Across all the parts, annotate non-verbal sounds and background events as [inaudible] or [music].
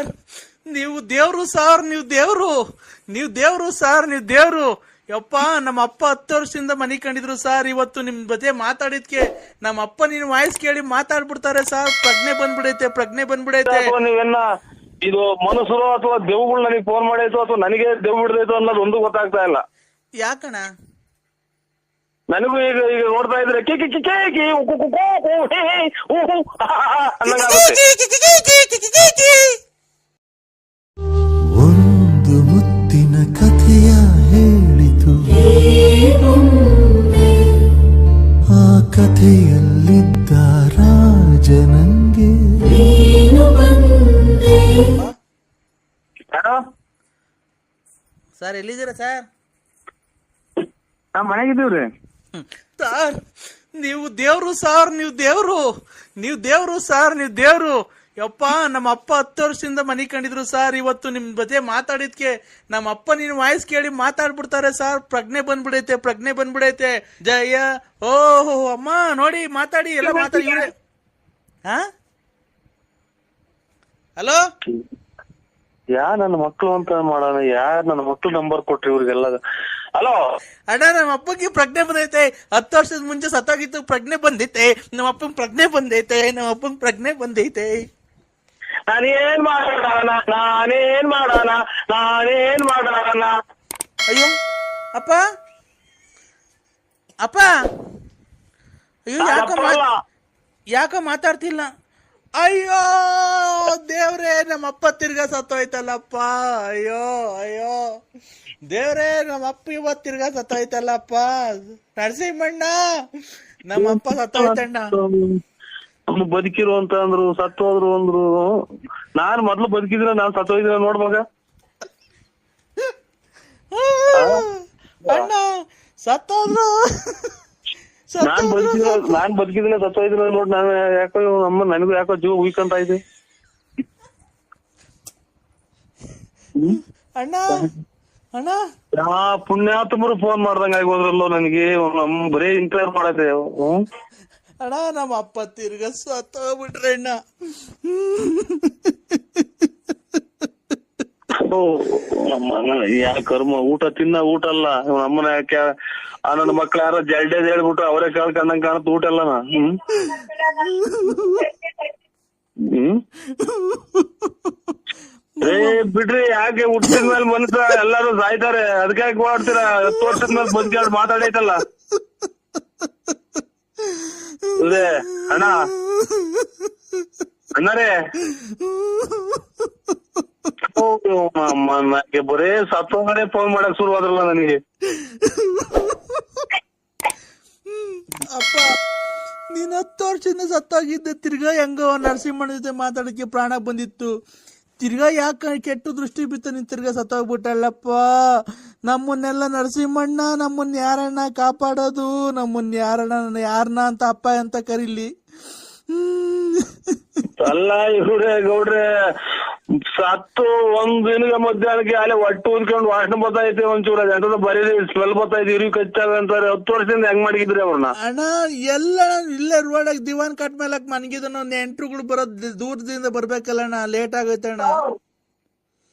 Sir ನೀವು ದೇವ್ರು sir ನೀವು ದೇವ್ರು ನೀವು ದೇವ್ರು ಸಾರ್ ನೀವು ದೇವ್ರು ಯಪ್ಪ ನಮ್ಮ ಅಪ್ಪ ಹತ್ತು ವರ್ಷದಿಂದ ಮನೆ ಕಂಡಿದ್ರು ಸಾರ್ ಇವತ್ತು ನಿಮ್ ಜೊತೆ ಮಾತಾಡಿದ್ಕೆ ನಮ್ಮ ಅಪ್ಪ ನಿನ್ ವಾಯ್ಸ್ ಕೇಳಿ ಮಾತಾಡ್ಬಿಡ್ತಾರೆ ಸಾರ್ ಪ್ರಜ್ಞೆ ಬಂದ್ಬಿಡೈತೆ ಪ್ರಜ್ಞೆ ಬಂದ್ಬಿಡೈತೆ ಇದು ಮನುಷ್ಯರು ಅಥವಾ ದೇವ್ಗಳು ನನಗೆ ಫೋನ್ ಮಾಡೈತು ಅಥವಾ ನನಗೆ ದೇವ್ ಬಿಡ್ದೈತು ಅನ್ನೋದು ಒಂದು ಗೊತ್ತಾಗ್ತಾ ಇಲ್ಲ ಯಾಕಣ ನನಗೂ ಈಗ ಈಗ ನೋಡ್ತಾ ಇದ್ರೆ ಕಿ ಕಿ ಕಿ ಕಿ ಕಿ ಉ ಕು ಕು ಕು ಹಿ ಹಿ ಹು ಹು ಅನ್ನಂಗಾಗುತ್ತೆ. ಕಥೆಯಲ್ಲಿದ್ದ ರಾಜನಂಗೆ. ಯಾರು? ಸರ್ ಎಲ್ಲಿದ್ದೀರಾ ಸರ್? ನಾ ಮನೆಗಿದ್ದೀವ್ರಿ. ಸರ್ ನೀವು ದೇವ್ರು ಸಾರ್ ನೀವು ದೇವ್ರು. ನೀವು ದೇವ್ರು ಸಾರ್ ನೀವು ದೇವ್ರು. ಯಪ್ಪ ನಮ್ಮ ಅಪ್ಪ ಹತ್ತು ವರ್ಷದಿಂದ ಮನೆ ಕಂಡಿದ್ರು ಸರ್ ಇವತ್ತು ನಿಮ್ ಜೊತೆ ಮಾತಾಡಿದ್ಕೆ ನಮ್ಮ ಅಪ್ಪ ನಿನ್ ವಾಯ್ಸ್ ಕೇಳಿ ಮಾತಾಡ್ಬಿಡ್ತಾರೆ ಸರ್. ಪ್ರಜ್ಞೆ ಬಂದ್ಬಿಡೈತೆ ಪ್ರಜ್ಞೆ ಬಂದ್ಬಿಡೈತೆ. ಜಯ ಓಹೋ ಅಮ್ಮ ನೋಡಿ ಮಾತಾಡಿ ಎಲ್ಲ ಮಾತಾಡಿ. ಹಾ ಹಲೋ? ಯಾ ನನ್ನ ಮಕ್ಳು ಅಂತ ಮಾಡೋಣ ಯಾರ್ ನನ್ನ ಮಕ್ಳು ನಂಬರ್ ಕೊಟ್ರಿ ಇವ್ರಿಗೆಲ್ಲ? ಹಲೋ? ಅಣ್ಣ ನಮ್ಮ ಅಪ್ಪಗೆ ಪ್ರಜ್ಞೆ ಬಂದೈತೆ. ಹತ್ತು ವರ್ಷದ ಮುಂಚೆ ಸತ್ತಾಗಿತ್ತು ಪ್ರಜ್ಞೆ ಬಂದೈತೆ ನಮ್ಮ ಅಪ್ಪಂಗ್ ಪ್ರಜ್ಞೆ ಬಂದೈತೆ ನಮ್ಮ ಅಪ್ಪಂಗ್ ಪ್ರಜ್ಞೆ ಬಂದೈತೆ. ನಾನೇನ್ ಮಾಡೋಣ? ನಾನೇನ್ ಮಾಡೋಣ? ನಾನೇನ್ ಮಾಡೋಣ? ಅಯ್ಯೋ ಅಪ್ಪ? ಅಪ್ಪ? ಅಯ್ಯೋ ಯಾಕೋ ಯಾಕೋ ಮಾತಾಡ್ತಿಲ್ಲ? ಅಯ್ಯೋ ದೇವ್ರೇ ನಮ್ಮ ಅಪ್ಪ ತಿರ್ಗಾ ಸತ್ತೋಯ್ತಲ್ಲಪ್ಪ. ಅಯ್ಯೋ ಅಯ್ಯೋ. ದೇವ್ರೇ ನಮ್ಮ ಅಪ್ಪ ಇವತ್ ತಿರ್ಗಾ ಸತ್ತೋಯ್ತಲ್ಲಪ್ಪ. ನರಸಿಂಹಣ್ಣ ನಮ್ಮ ಅಪ್ಪ ಸತ್ತೋಯ್ತಣ್ಣ. ಅವ್ನು ಬದುಕಿರು ಅಂತ ಅಂದ್ರು ಸತ್ತು ಹೋದ್ರು ಅಂದ್ರು. ನಾನ್ ಮೊದ್ಲು ಬದುಕಿದ್ರೆ ನಾನ್ ಸತ್ತೋಯ್ದಿರ ನೋಡ್ [laughs] ಅಣ್ಣ ಸತ್ತೋದ್ರು. ನಾನ್ ಬದುಕಿದ್ರೆ ನಾನ್ ಬದುಕಿದ್ರೆ ಸತ್ತೋಯ್ದಿರ ನೋಡ್ ನಾನು ಯಾಕೋ ನಮ್ಮ ಅಮ್ಮ ನನಗೂ ಯಾಕೋ ಜೀವ ಉಯ್ಕಂತ ಇದೆ. ಅಣ್ಣ ಅಣ್ಣ. ಯಾ ಪುಣ್ಯಾತ್ಮರು ಫೋನ್ ಮಾಡ್ದಂಗ ಆಗಿ ಹೋದ್ರಲ್ಲೋ ನನಗೆ. ನಮ್ ಬರೀ ಇಂಟರ್ ಮಾಡತ್ತೆ. ಅಣ್ಣ, ನಮ್ಮ ಅಪ್ಪ ತಿರ್ಗ ಸತ್ತೋಗ್ಬಿಟ್ರೆ ಅಣ್ಣ. ಕರ್ಮ, ಊಟ ತಿನ್ನ ಊಟ ಅಲ್ಲ. ನಮ್ಮನ ಯಾಕೆ, ಆ ನನ್ನ ಮಕ್ಳು ಯಾರೋ ಜಲ್ಡೇದ್ ಹೇಳ್ಬಿಟ್ಟು ಅವರೇ ಕೇಳ್ಕೊಂಡಂಗ್ ಕಾಣತ್ ಊಟ ಅಲ್ಲನ ಹ್ಮ್? ಬಿಡ್ರಿ, ಯಾಕೆ ಹುಟ್ಟಿದ ಮೇಲೆ ಮನುಷ್ಯ ಎಲ್ಲಾರು ಸಾಯ್ತಾರೆ. ಅದಕ್ಕೆ ಯಾಕೆ ಮಾಡ್ತೀರಾ ಹತ್ತು ವರ್ಷದ ಮೇಲೆ ಕೇಳಿ ಮಾತಾಡೈತಲ್ಲ. ಅಣ್ಣ. ಅಣ್ಣರೇ. ನನಗೆ ಬರೇ ಸತ್ತೋಗಡೆ ಫೋನ್ ಮಾಡಕ್ ಶುರು ಆದ್ರಲ್ಲ ನನಗೆ. ಅಪ್ಪ, ನೀನ್ ಹತ್ತು ವರ್ಷದಿಂದ ಸತ್ತೋಗಿದ್ದೆ. ತಿರ್ಗಾ ಹೆಂಗೋ ನರಸಿಂಹನ ಜೊತೆ ಮಾತಾಡಕ್ಕೆ ಪ್ರಾಣ ಬಂದಿತ್ತು. ತಿರ್ಗಾ ಯಾಕೆ ಕೆಟ್ಟ ದೃಷ್ಟಿ ಬಿತ್ತು ನೀನ್ ತಿರ್ಗಾ ಸತ್ತೋಗ್ಬಿಟ್ಟಲ್ಲಪ್ಪ? ನಮ್ಮನ್ನೆಲ್ಲ ನರಸಿಂಹಣ್ಣ ನಮ್ಮನ್ನ ಯಾರಣ್ಣ ಕಾಪಾಡೋದು? ನಮ್ಮನ್ನ ಯಾರಣ್ಣ ಯಾರನ್ನ ಅಂತ ಅಪ್ಪ ಅಂತ ಕರೀಲಿ. ಅಲ್ಲ ಇವ್ರೆ ಗೌಡ್ರೆ ಸತ್ತು ಒಂದ್ ದಿನದ ಮಧ್ಯಾಹ್ನಕ್ಕೆ ಅಲ್ಲಿ ಒಟ್ಟು ಉದ್ಕೊಂಡು ವಾಸನೆ ಬರ್ತೈತೆ ಒಂಚೂರ. ಎಂತದ ಬರೀ ಸ್ಮೆಲ್ ಬರ್ತೈತೆ ಇರಿ ಕಚ್ಚಾಗ ಅಂತಾರೆ. ಹತ್ತು ವರ್ಷದಿಂದ ಹೆಂಗ್ ಮಾಡಿದ್ರಿ ಅವ್ರನ್ನ? ಅಣ್ಣ ಎಲ್ಲ ಇಲ್ಲೇ ರೋಡ್ ದಿವಾನ್ ಕಟ್ ಮೇಲೆ ಮನ್ಗಿದ ನೆಂಟ್ರುಗಳು ಬರೋದ್ ದೂರದಿಂದ ಬರ್ಬೇಕಲ್ಲಣ್ಣ ಲೇಟ್ ಆಗೈತೆ ಅಣ್ಣ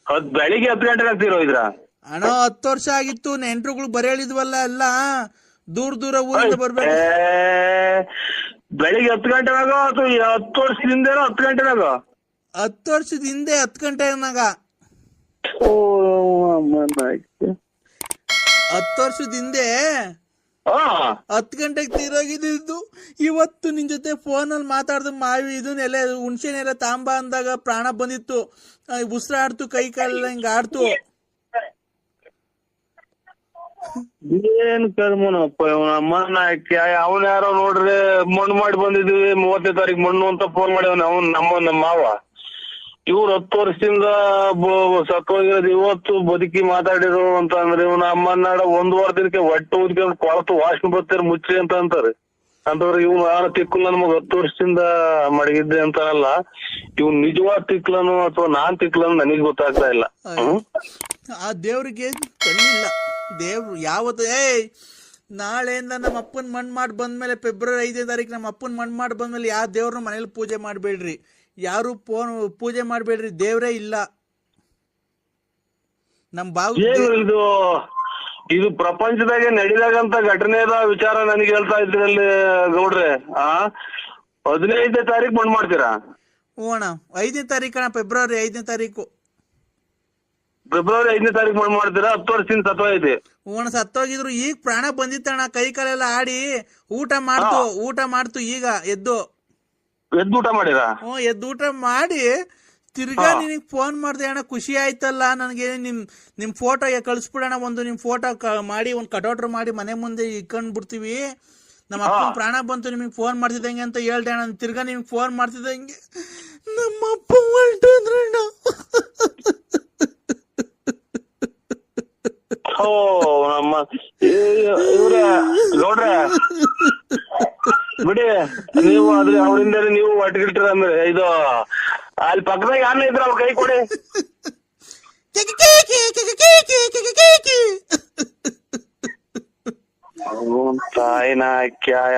ಅದ್ ಬೆಳಿಗ್ಗೆ ಹತ್ತು ಗಂಟೆಗೆ ಆಗ್ತಿರೋ ಇದ್ರ? ಅಣ್ಣ ಹತ್ತು ವರ್ಷ ಆಗಿತ್ತು ನೆಂಟ್ರುಗಳು ಬರೇಳಿದ್ವಲ್ಲ ಎಲ್ಲ ದೂರ ದೂರ ಊರಿಂದ ಬರ್ಬೇಕು ಬೆಳಿಗ್ಗೆ ಹತ್ತು ಗಂಟೆನಾಗ ಅಥವಾ ವರ್ಷದ ಹತ್ತು ವರ್ಷದಿಂದ ಹತ್ತು ಗಂಟೆನಾಗ ಹತ್ತು ವರ್ಷದ ಹಿಂದೆ ಹತ್ತು ಗಂಟೆನಾಗ. ಹತ್ತು ವರ್ಷದಿಂದ ಆ ಹತ್ತು ಗಂಟೆಗೆ ತೀರೋಗಿದ್ದು ಇವತ್ತು ನಿನ್ ಜೊತೆ ಫೋನ್ ಅಲ್ಲಿ ಮಾತಾಡ್ದು ಮಾವಿ ಇದನ್ನೆಲ್ಲ ಹುಣ್ಸೆನೆಲ್ಲ ತಾಂಬ ಅಂದಾಗ ಪ್ರಾಣ ಬಂದಿತ್ತು. ಉಸಿರಾಡ್ತು ಕೈ ಕಾಲೆಲ್ಲ ಹಿಂಗ ಆಡ್ತು. ಏನ್ ಕರ್ಮನಪ್ಪ ಇವನ ಅಮ್ಮನ ಅವನ್ ಯಾರೋ ನೋಡ್ರಿ ಮಣ್ಣು ಮಾಡಿ ಬಂದಿದ್ವಿ ಮೂವತ್ತನೇ ತಾರೀಕು ಮಣ್ಣು ಅಂತ ಫೋನ್ ಮಾಡ್ಯವನ ಅವನ್, ನಮ್ಮ ಮಾವ. ಇವ್ರ ಹತ್ತು ವರ್ಷದಿಂದ ಸತ್ತೋಗಿರೋದು ಇವತ್ತು ಬದುಕಿ ಮಾತಾಡಿರೋ ಅಂತ ಅಂದ್ರೆ ಇವನ ಅಮ್ಮನಾಡ ಒಂದ್ ವಾರದಿನಕ್ಕೆ ಹೊಟ್ಟೆ ಊದ್ಕೊಂಡು ಕೊಳತು ವಾಸನೆ ಬರ್ತಾರೆ ಮುಚ್ಚಿ ಅಂತ ಅಂತಾರೆ. ಅಂತಂದ್ರೆ ಇವ್ನು ಯಾರ ತಿಕ್ಕಲ ನಮಗ್ ಹತ್ತು ವರ್ಷದಿಂದ ಮಡಗಿದ್ದೆ ಅಂತ ಅಲ್ಲ, ಇವ್ನ್ ನಿಜವಾದ ತಿಕ್ಲನು ಅಥವಾ ನಾನ್ ತಿಕ್ಲನು ನನಗ್ ಗೊತ್ತಾಗ್ತಾ ಇಲ್ಲ. ಆ ದೇವ್ರಿಗೆ ಕಣ್ಣಿಲ್ಲ ದೇವ್ರು ಯಾವತ್ತು ಏ ನಾಳೆಯಿಂದ ನಮ್ಮ ಅಪ್ಪನ ಮಣ್ಣು ಮಾಡಿ ಬಂದ್ಮೇಲೆ ಫೆಬ್ರವರಿ ಐದನೇ ತಾರೀಕು ನಮ್ಮ ಅಪ್ಪನ ಮಣ್ಣು ಮಾಡಿ ಬಂದ್ಮೇಲೆ ಯಾವ ದೇವ್ರನ್ನ ಮನೇಲಿ ಪೂಜೆ ಮಾಡಬೇಡ್ರಿ. ಯಾರು ಫೋನ್ ಪೂಜೆ ಮಾಡಬೇಡ್ರಿ ದೇವ್ರೇ ಇಲ್ಲ. ನಮ್ ಬಾವು ಇದು ಇದು ಪ್ರಪಂಚದಾಗೆ ನಡೀಲಾಗಂತ ಘಟನೆದ ವಿಚಾರ ನನಗೆ ಹೇಳ್ತಾ ಇದ್ರಲ್ಲಿ ಗೌಡ್ರೆ ಆ? ಹದಿನೈದನೇ ತಾರೀಕು ಮಣ್ಣು ಮಾಡ್ತೀರಾ? ಹ್ಞೂ ಅಣ್ಣ ಐದನೇ ತಾರೀಕು ಅಣ್ಣ ಫೆಬ್ರವರಿ ಐದನೇ ತಾರೀಕು ಫೆಬ್ರವರಿ ಐದನೇ ತಾರೀಕು ಮಣ್ಣು ಮಾಡ್ತೀರಾ? ಹತ್ತು ವರ್ಷದಿಂದ ಹ್ಞೂ ಅಣ್ಣ ಸತ್ತೋಗಿದ್ರು ಈಗ ಪ್ರಾಣ ಬಂದಿತ್ತಣ್ಣ ಕೈ ಕಾಲೆಲ್ಲ ಆಡಿ ಊಟ ಮಾಡ್ತು ಊಟ ಮಾಡ್ತು ಈಗ ಎದ್ದು. ಎದ್ದು ಊಟ ಮಾಡಿರಾ? ಹ್ಞೂ ಎದ್ದು ಊಟ ಮಾಡಿ ತಿರ್ಗಾ ನಿನಗ್ ಫೋನ್ ಮಾಡಿದೆ ಅಣ್ಣ ಖುಷಿ ಆಯ್ತಲ್ಲ ನನಗೆ ನಿಮ್ ನಿಮ್ ಫೋಟೋ ಕಳಿಸ್ಬಿಡೋಣ ಒಂದು ನಿಮ್ ಫೋಟೋ ಮಾಡಿ ಒಂದು ಕಟೌಟ್ರ್ ಮಾಡಿ ಮನೆ ಮುಂದೆ ಇಕ್ಕೊಂಡ್ ಬಿಡ್ತೀವಿ. ನಮ್ಮ ಅಪ್ಪ ಪ್ರಾಣ ಬಂತು ನಿಮಗೆ ಫೋನ್ ಮಾಡ್ತಿದ್ದಂಗೆ ಅಂತ ಹೇಳ್ದೆ ಅಣ್ಣ ತಿರ್ಗಾ ನಿಮ್ಗೆ ಫೋನ್ ಮಾಡ್ತಿದ್ದಂಗೆ. ನಮ್ಮ ಅಪ್ಪ ಹೊರಟೋದ್ರಣ್ಣ ಓ, ನಮ್ಮ ಇವ್ರೆ ನೋಡ್ರೆ ಬಿಡಿ, ನೀವು ಅದ್ರ ಅವರಿಂದ ನೀವು ಒಟ್ಟಿಗಿಟ್ರ ಅಂದ್ರೆ ಇದು, ಅಲ್ಲಿ ಪಕ್ಕದಾಗ ಯಾರನ್ನ ಇದ್ರ ಅವ್ರ ಕೈ ಕೊಡಿ. ತಾಯಿನ ಕ್ಯಾಯ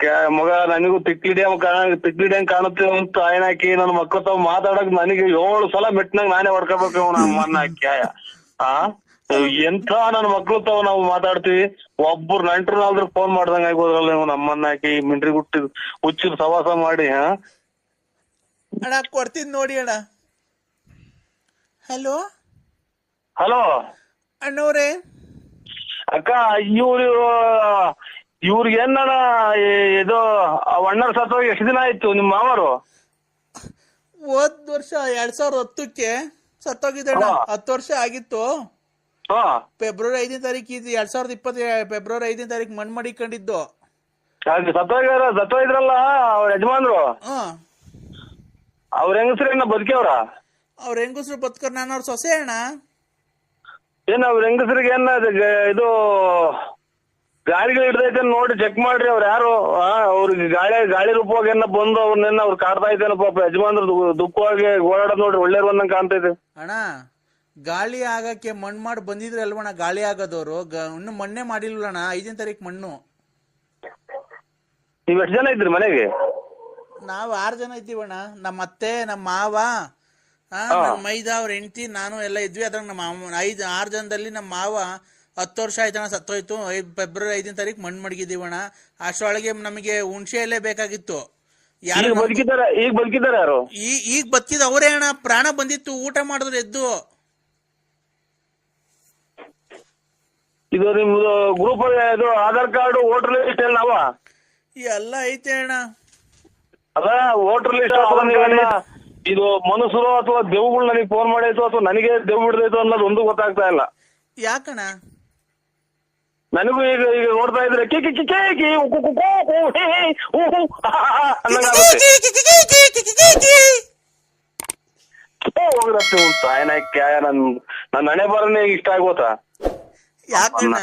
ಕ್ಯಾಯ. ಮಗ, ನನಗೂ ತಿಕ್ಲಿಡಿಯಂಗ್ ಕಾಣ ತಿಕ್ಲಿಡಿಯಂಗ್ ಕಾಣುತ್ತೆ. ಅಂತ ತಾಯಿನ ಹಾಕಿ ನನ್ನ ಮಕ್ಕಳ ತಾವ್ ಮಾತಾಡಕ್ ನನಗೆ ಏಳು ಸಲ ಮೆಟ್ನಾಗ ನಾನೇ ಹೊಡ್ಕೋಬೇಕು ಇವನ ಅಮ್ಮನ್ನ ಕ್ಯಾಯ. ಆ? ಎಂತ ನನ್ನ ಮಕ್ಳು ತಾವ ನಾವು ಮಾತಾಡ್ತೀವಿ. ಒಬ್ಬರು ಆದ್ರೂ ಫೋನ್ ಮಾಡ್ದಂಗ ಆಗೋದ್ರಲ್ಲ ನೀವು ನಮ್ಮನ್ನ ಹಾಕಿ ಮಿಂಡ್ರಿ ಗುಟ್ಟಿ ಹುಚ್ಚಿನ ಸವಾಸ ಮಾಡಿ ಹಾ ಅಣ್ಣ ಕೊಡ್ತೀನಿ ನೋಡಿ ಅಣ್ಣ. ಹಲೋ ಹಲೋ ಅಣ್ಣವ್ರೆ? ಅಕ್ಕ ಇವ್ರು ಇವ್ರಿಗೆ ಏನಾರ ಇದು ಅಣ್ಣರ ಸತ್ತೋಗಿ ಎಷ್ಟು ದಿನ ಆಯ್ತು ನಿಮ್ಮ ಮಾವರು? ಹೋದ್ ವರ್ಷ ಎರಡ್ ಸಾವಿರದ ಹತ್ತಕ್ಕೆ ಸತ್ತೋಗಿದ್ದಣ್ಣ. ಹತ್ತು ವರ್ಷ ಆಗಿತ್ತು. ಹಾ. ಫೆಬ್ರವರಿ ಐದನೇ ತಾರೀಕು ಇದು ಎರಡ್ ಸಾವಿರದ ಇಪ್ಪತ್ತ ಫೆಬ್ರವರಿ ಐದನೇ ತಾರೀಕು ಮಣ್ ಮಾಡಿಕೊಂಡಿದ್ದು. ಹಾಗೆ ಸತ್ತೋಗ್ಯಾರ ಸತ್ತೋಗಿದ್ರಲ್ಲ ಅವ್ರ ಯಜಮಾನ್ರು? ಹಾ. ಅವ್ರ ಹೆಂಗಸ್ರೇನ ಬದುಕ್ಯವ್ರ? ಅವ್ರ ಹೆಂಗಸ್ರು ಬದುಕರ್ ನಾನು ಅವ್ರ ಸೊಸೆ ಅಣ್ಣ. ಏನ್ ಅವ್ರ ಹೆಂಗಸ್ರಿಗೆ ಏನ ಇದು ಗಾಳಿಗಳು ಹಿಡ್ದೈತೆ ನೋಡಿ ಚೆಕ್ ಮಾಡ್ರಿ ಅವ್ರ ಯಾರು? ಅವ್ರಿಗೆ ಗಾಳಿ ಗಾಳಿ ರೂಪವಾಗಿ ಏನ ಬಂದು ಅವ್ರನ್ನ ಅವ್ರು ಕಾಡ್ತಾ ಇದ್ದೇನೆ ಪಾಪ. ಯಜಮಾನ್ರು ದುಃಖವಾಗಿ ಓಡಾಡೋದ್ ನೋಡ್ರಿ ಒಳ್ಳೆ ಬಂದಂಗ ಕಾಣ್ತೈತೆ. ಅಣ್ಣ ಗಾಳಿ ಆಗಕ್ಕೆ ಮಣ್ಣು ಮಾಡಿ ಬಂದಿದ್ರೆ ಅಲ್ವಣ ಗಾಳಿ ಆಗೋದವ್ರು. ಗ- ಇನ್ನು ಮಣ್ಣೆ ಮಾಡಿಲ್ವಣ್ಣ ಐದನೇ ತಾರೀಕು ಮಣ್ಣು. ನೀವ್ ಎಷ್ಟ್ ಜನ ಇದ್ರಿ ಮನೆಗೆ? ನಾವು ಆರು ಜನ ಇದ್ದೀವಣ್ಣ ನಮ್ಮ ಅತ್ತೆ ನಮ್ಮ ಮಾವ ಆ, ನಮ್ಮ ಮೈದ ಅವ್ರ ಹೆಂಡತಿ ನಾನು ಎಲ್ಲ ಇದ್ವಿ. ಅದ್ರಾಗ ನಮ್ಮ ಐದು ಆರು ಜನದಲ್ಲಿ ನಮ್ಮ ಮಾವ ಹತ್ತು ವರ್ಷ ಆಯ್ತಣ್ಣ ಸತ್ತೋಯ್ತು ಐ- ಫೆಬ್ರವರಿ ಐದನೇ ತಾರೀಕು ಮಣ್ಣು ಅಣ್ಣ. ಅಷ್ಟರೊಳಗೆ ನಮಗೆ ಹುಣಸೆ ಎಲೆ ಬೇಕಾಗಿತ್ತು. ಯಾರು ಈಗ ಬದುಕಿದ್ದಾರೆ ಈಗ ಬದುಕಿದ್ದಾರೆ ಯಾರು? ಈ ಈಗ ಬದುಕಿದ ಅವರೇ ಅಣ್ಣ. ಪ್ರಾಣ ಬಂದಿತ್ತು ಊಟ ಮಾಡಿದ್ರು ಎದ್ದು. ಇದು ನಿಮ್ದು ಗ್ರೂಪ್ ಇದು ಆಧಾರ್ ಕಾರ್ಡ್ ವೋಟರ್ ಲಿಸ್ಟ್ ಎಲ್ಲ ನಾವ ಎಲ್ಲ ಐತೆ ಅಣ್ಣ. ಅದ ವೋಟರ್ ಲಿಸ್ಟ್ ಇದು ಮನುಷ್ಯರು ಅಥವಾ ದೇವುಗಳು ನನಗೆ ಫೋನ್ ಮಾಡೈತು ಅಥವಾ ನನಗೆ ದೇವ್ ಬಿಡ್ದೈತು ಅನ್ನೋದು ಒಂದು ಗೊತ್ತಾಗ್ತಾ ಇಲ್ಲ. ಯಾಕಣ್ಣ? ನನಗೂ ಈಗ ಈಗ ನೋಡ್ತಾ ಇದ್ರೆ ಕಿ ಕಿ ಕಿ ಕಿ ಕಿ ಉಕು ಕು ಕು ಕು ಹಿ ಹಿ ಹು ಹು ಹಾ ಹಾ ಹಾ ಅನ್ನಂಗಾಗುತ್ತೆ. ಓ, ಹೋಗ್ರತ್ತೆ ತಾಯಿನ ಕ್ಯಾಯ ನನ್ ನನ್ನ ಹಣೆ ಬರನೇ ಇಷ್ಟ ಆಗೋತಾ ಯಾಕಣ್ಣ